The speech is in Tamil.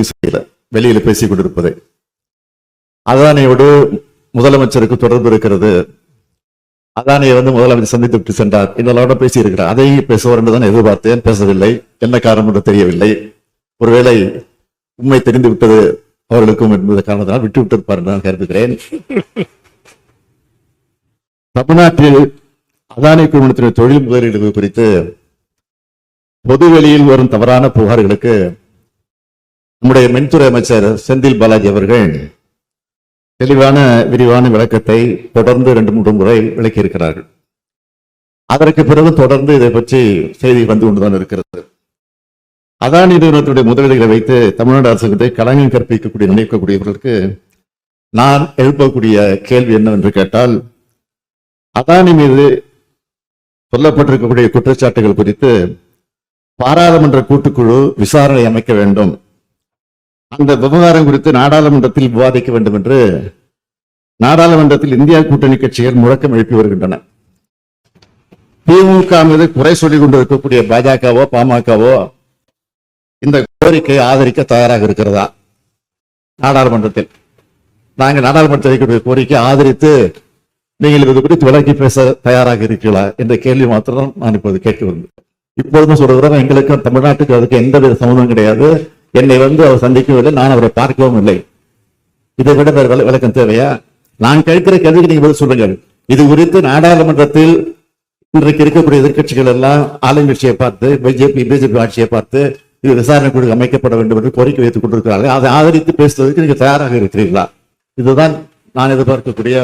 பதிவு செய்யல. வெளியில பேசிக் கொண்டிருப்பதை அதானியோடு முதலமைச்சருக்கு தொடர்பு இருக்கிறது. அதானியை வந்து முதலமைச்சர் சந்தித்து விட்டு சென்றார். இதெல்லாம் பேசி இருக்கிறார் அதையும் பேசுவார் என்று தான் எதிர்பார்த்தேன். பேசவில்லை. என்ன காரணம் என்று தெரியவில்லை. ஒருவேளை உண்மை தெரிந்து விட்டது அவர்களுக்கும் என்பது காரணத்தினால் விட்டு விட்டிருப்பார் என்று நான் கருதுகிறேன். தமிழ்நாட்டில் அதானி குழுமத்தினுடைய தொழில் முதலீடுகள் குறித்து பொது வெளியில் வரும் தவறான புகார்களுக்கு நம்முடைய மின்துறை அமைச்சர் செந்தில் பாலாஜி அவர்கள் தெளிவான விரிவான விளக்கத்தை தொடர்ந்து ரெண்டு மூன்று முறை விளக்கியிருக்கிறார்கள். அதற்கு பிறகு தொடர்ந்து இதை பற்றி செய்தி வந்து கொண்டுதான் இருக்கிறது. அதானி நிறுவனத்துடைய முதலீடுகளை வைத்து தமிழ்நாடு அரசுகிட்ட களங்கம் கற்பிக்கக்கூடிய நினைக்கக்கூடியவர்களுக்கு நான் எழுப்பக்கூடிய கேள்வி என்னவென்று கேட்டால் அதானி மீது சொல்லப்பட்டிருக்கக்கூடிய குற்றச்சாட்டுகள் குறித்து பாராளுமன்ற கூட்டுக்குழு விசாரணை அமைக்க வேண்டும். அந்த விவகாரம் குறித்து நாடாளுமன்றத்தில் விவாதிக்க வேண்டும் என்று நாடாளுமன்றத்தில் இந்தியா கூட்டணி கட்சிகள் முழக்கம் எழுப்பி வருகின்றன. திமுக மீது குறை சொல்லிக் கொண்டிருக்கக்கூடிய பாஜகவோ பாமகவோ இந்த கோரிக்கையை ஆதரிக்க தயாராக இருக்கிறதா? நாடாளுமன்றத்தில். நாங்கள் நாடாளுமன்றத்தில் வைக்கக்கூடிய கோரிக்கையை ஆதரித்து நீங்கள் இது குறித்து விலக்கி பேச தயாராக இருக்கிறீர்களா? என்ற கேள்வி மாத்திரம் நான் இப்போது கேட்க வந்தேன் இப்பொழுதும் சொல்கிறோம் எங்களுக்கு தமிழ்நாட்டுக்கு அதுக்கு எந்த வித சம்மந்தம் கிடையாது. என்னை வந்து அவர் சந்திக்கவில்லை நான் அவரை பார்க்கவும் இல்லை. இதை விட வேறு விளக்கம் தேவையா? நான் கேட்கிற கேள்விக்கு நீங்க பதில் சொல்லுங்கள். இது குறித்து நாடாளுமன்றத்தில் இன்றைக்கு இருக்கக்கூடிய எதிர்க்கட்சிகள் எல்லாம் ஆளுங்கட்சியை பார்த்து பிஜேபி பிஜேபி ஆட்சியை பார்த்து இது விசாரணை குழு அமைக்கப்பட வேண்டும் என்று கோரிக்கை வைத்துக் கொண்டிருக்கிறார்கள். அதை ஆதரித்து பேசுவதற்கு நீங்க தயாராக இருக்கிறீர்களா? இதுதான் நான் எதிர்பார்க்கக்கூடிய